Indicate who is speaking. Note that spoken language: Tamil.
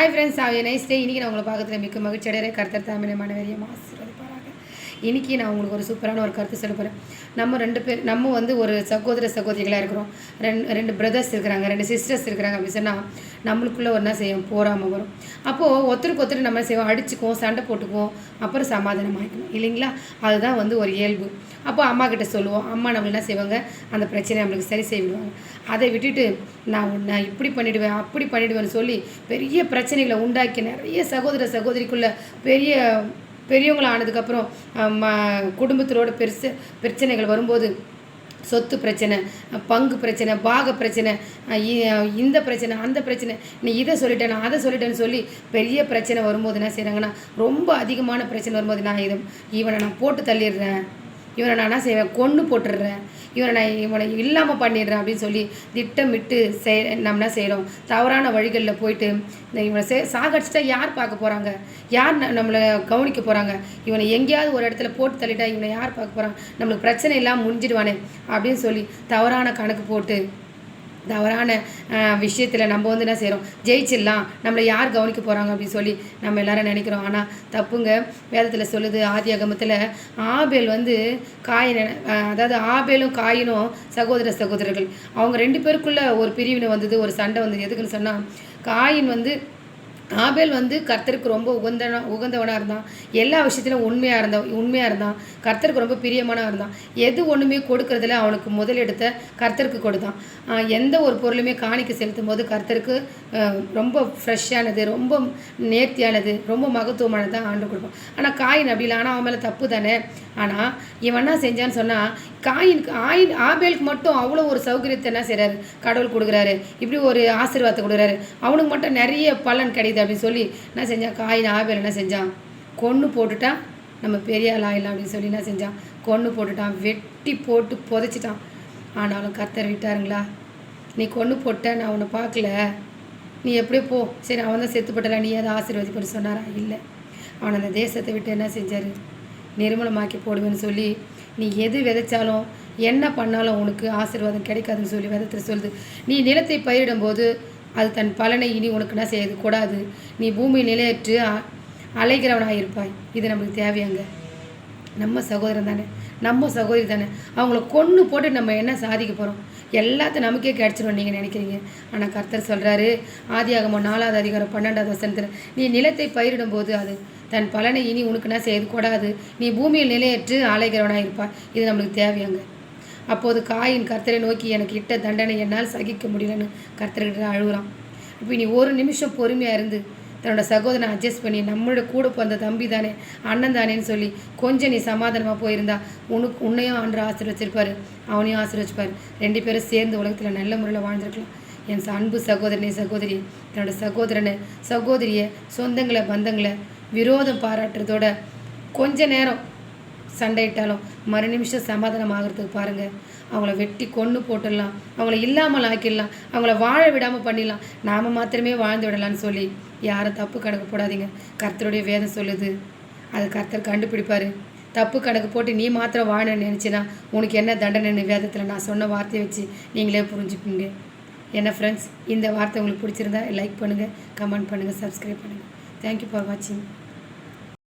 Speaker 1: ஹாய் ஃப்ரெண்ட்ஸ் ஆவிய நைஸ் டே இன்றைக்கி நான் உங்களை பார்க்கறதுல மிக்க மகிழ்ச்சி அடையிற கருத்தர் தாமின மனவரியம் இன்றைக்கி நான் உங்களுக்கு ஒரு சூப்பரான ஒரு கருத்து சொல்ல போகிறேன் நம்ம ரெண்டு பேர் நம்ம வந்து ஒரு சகோதர சகோதரிகளாக இருக்கிறோம். ரெண்டு ரெண்டு பிரதர்ஸ் இருக்கிறாங்க ரெண்டு சிஸ்டர்ஸ் இருக்கிறாங்க அப்படின்னு சொன்னால் நம்மளுக்குள்ளே ஒன்றா செய்யும்? போகாமல் வரும். அப்போது ஒருத்தருக்கு ஒருத்தர் நம்ம செய்வோம்? அடிச்சுக்குவோம் சண்டை போட்டுக்குவோம் அப்புறம் சமாதானம் ஆகிக்கணும் இல்லைங்களா? அதுதான் வந்து ஒரு இயல்பு. அப்போ அம்மா கிட்ட சொல்லுவோம். அம்மா நம்ம என்ன செய்வாங்க? அந்த பிரச்சனையை நம்மளுக்கு சரி செய்விடுவாங்க அதை விட்டுட்டு நான் உன்னை இப்படி பண்ணிவிடுவேன் அப்படி பண்ணிவிடுவேன்னு சொல்லி பெரிய பிரச்சனைகளை உண்டாக்கி நிறைய சகோதர சகோதரிக்குள்ளே பெரிய பெரியவங்கள ஆனதுக்கப்புறம் குடும்பத்திலோட பெருசு பிரச்சனைகள் வரும்போது சொத்து பிரச்சனை பங்கு பிரச்சனை பாக பிரச்சனை இந்த பிரச்சனை அந்த பிரச்சனை நீ இதை சொல்லிட்டேன் நான் அதை சொல்லிட்டேன்னு சொல்லி பெரிய பிரச்சனை வரும்போது என்ன செய்கிறாங்கன்னா ரொம்ப அதிகமான பிரச்சனை வரும்போது நான் இதை இவனை நான் போட்டு தள்ளிடுறேன். இவனை நான் என்ன செய்வேன்? கொன்று போட்டுடுறேன். இவனை நான் இவனை இல்லாமல் பண்ணிடுறேன் அப்படின்னு சொல்லி திட்டமிட்டு செய் நம்ம என்ன செய்கிறோம் தவறான வழிகளில் போயிட்டு இந்த இவனை சே சாகடிச்சிட்டா யார் பார்க்க போகிறாங்க யார் நம்மளை கவனிக்க போகிறாங்க இவனை எங்கேயாவது ஒரு இடத்துல போட்டு தள்ளிட்டா இவனை யார் பார்க்க போகிறாங்க நம்மளுக்கு பிரச்சனை இல்லாமல் முடிஞ்சிடுவானே அப்படின்னு சொல்லி தவறான கணக்கு போட்டு தவறான விஷயத்தில் நம்ம வந்து என்ன செய்கிறோம் ஜெயிச்சிடலாம். நம்மளை யார் கவனிக்க போகிறாங்க அப்படின்னு சொல்லி நம்ம எல்லாரும் நினைக்கிறோம். ஆனால் தப்புங்க. வேதத்தில் சொல்லுது ஆதி அகமத்தில் ஆபேல் வந்து காயின் அதாவது ஆபேலும் காயினும் சகோதர சகோதரர்கள். அவங்க ரெண்டு பேருக்குள்ளே ஒரு பிரிவினை வந்தது ஒரு சண்டை வந்தது. எதுக்குன்னு சொன்னால் காயின் வந்து ஆபேல் வந்து கர்த்தருக்கு ரொம்ப உகந்த உகந்தவனாக இருந்தான் எல்லா விஷயத்திலும் உண்மையாக இருந்தான் உண்மையாக இருந்தான். கர்த்தருக்கு ரொம்ப பிரியமானவன் இருந்தான் எது ஒன்றுமே கொடுக்கறதுல அவனுக்கு முதலெடுத்த கர்த்தருக்கு கொடுத்தான். எந்த ஒரு பொருளுமே காணிக்க செலுத்தும் போது கர்த்தருக்கு ரொம்ப ஃப்ரெஷ்ஷானது ரொம்ப நேர்த்தியானது ரொம்ப மகத்துவமானது தான் ஆண்டு கொடுப்பான். ஆனால் காயின் அப்படி இல்லை. ஆனால் அவன் மேலே தப்பு தானே? ஆனால் இவன் என்ன செஞ்சான்னு சொன்னால் காயினுக்கு ஆயின் ஆபேலுக்கு மட்டும் அவ்வளோ ஒரு சௌகரியத்தை என்ன செய்கிறாரு கடவுள் கொடுக்குறாரு. இப்படி ஒரு ஆசீர்வாதத்தை கொடுக்குறாரு. அவனுக்கு மட்டும் நிறைய பலன் அப்படின்னு சொல்லி என்ன செஞ்சான்? காயின் ஆபேல் என்ன செஞ்சான்? கொன்று போட்டுட்டான். நம்ம பெரிய ஆள் ஆயிடலாம் அப்படின்னு சொல்லி என்ன செஞ்சான்? கொன்று போட்டுட்டான். வெட்டி போட்டு புதைச்சிட்டான். ஆனாலும் கத்தர் விட்டாருங்களா? நீ கொன்று போட்ட நான் உன்னை பார்க்கல. நீ எப்படியோ போ. சரி அவன் தான் செத்துப்பட்டல நீ அதை பண்ணி சொன்னாரா? இல்லை. அவன் அந்த தேசத்தை விட்டு என்ன செஞ்சார்? நிர்மலமாக்கி போடுவேன்னு சொல்லி நீ எது விதைச்சாலும் என்ன பண்ணாலும் உனக்கு ஆசீர்வாதம் கிடைக்காதுன்னு சொல்லி விதத்தில் சொல்லுது. நீ நிலத்தை பயிரிடும்போது அது தன் பலனை இனி உனக்கு என்ன செய்யாது கூடாது. நீ பூமி நிலையற்று அலைகிறவனாக இருப்பாய் இது நம்மளுக்கு தேவையாங்க. நம்ம சகோதரன் தானே. நம்ம சகோதரி தானே. அவங்கள கொன்று போட்டு நம்ம என்ன சாதிக்க போகிறோம் எல்லாத்தையும் நமக்கே கிடச்சிடும் நீங்கள் நினைக்கிறீங்க. ஆனால் கர்த்தர் சொல்கிறாரு ஆதியாகமோ நாலாவது அதிகாரம் பன்னெண்டாவது வசனத்தில் நீ நிலத்தை பயிரிடும் போது அது தன் பலனை இனி உனக்கு என்ன செய்யக்கூடாது நீ பூமியில் நிலையற்று ஆலைகிறவனாக இருப்பாய் இது நம்மளுக்கு தேவையாங்க. அப்போது காயின் கர்த்தரை நோக்கி எனக்கு இட்ட தண்டனை என்னால் சகிக்க முடியலன்னு கர்த்தர்கிட்ட அழுகுறான். இப்போ நீ ஒரு நிமிஷம் பொறுமையாக இருந்து தன்னோட சகோதரனை அட்ஜஸ்ட் பண்ணி நம்மளோட கூட பிறந்த தம்பி தானே அண்ணன் தானேன்னு சொல்லி கொஞ்சம் நீ சமாதானமாக போயிருந்தா உனக்கு உன்னையும் ஆண்டு ஆசீர்வச்சிருப்பார் அவனையும் ஆசீர்வச்சிப்பார் ரெண்டு பேரும் சேர்ந்து உலகத்தில் நல்ல முறையில் வாழ்ந்துருக்கலாம். என் அன்பு சகோதரனே சகோதரி தன்னோட சகோதரனை சகோதரியை சொந்தங்களை பந்தங்களை விரோதம் பாராட்டுறதோட கொஞ்ச நேரம் சண்டையிட்டாலும் மறு நிமிஷம் சமாதானம் ஆகிறதுக்கு பாருங்கள் அவங்கள வெட்டி கொன்று போட்டுடலாம். அவங்கள இல்லாமல் ஆக்கிடலாம். அவங்கள வாழ விடாமல் பண்ணிடலாம். நாம் மாத்திரமே வாழ்ந்து விடலான்னு சொல்லி யாரும் தப்பு கணக்கு போடாதீங்க. கர்த்தருடைய வேதம் சொல்லுது. அது கர்த்தர் கண்டுபிடிப்பார். தப்பு கணக்கு போட்டு நீ மாத்திரம் வாழணும்னு நினச்சினா உனக்கு என்ன தண்டனைன்னு வேதத்தில் நான் சொன்ன வார்த்தையை வச்சு நீங்களே புரிஞ்சுப்பீங்க. என்ன ஃப்ரெண்ட்ஸ் இந்த வார்த்தை உங்களுக்கு பிடிச்சிருந்தா லைக் பண்ணுங்கள் கமெண்ட் பண்ணுங்கள் சப்ஸ்கிரைப் பண்ணுங்கள் தேங்க்யூ ஃபார் வாட்சிங்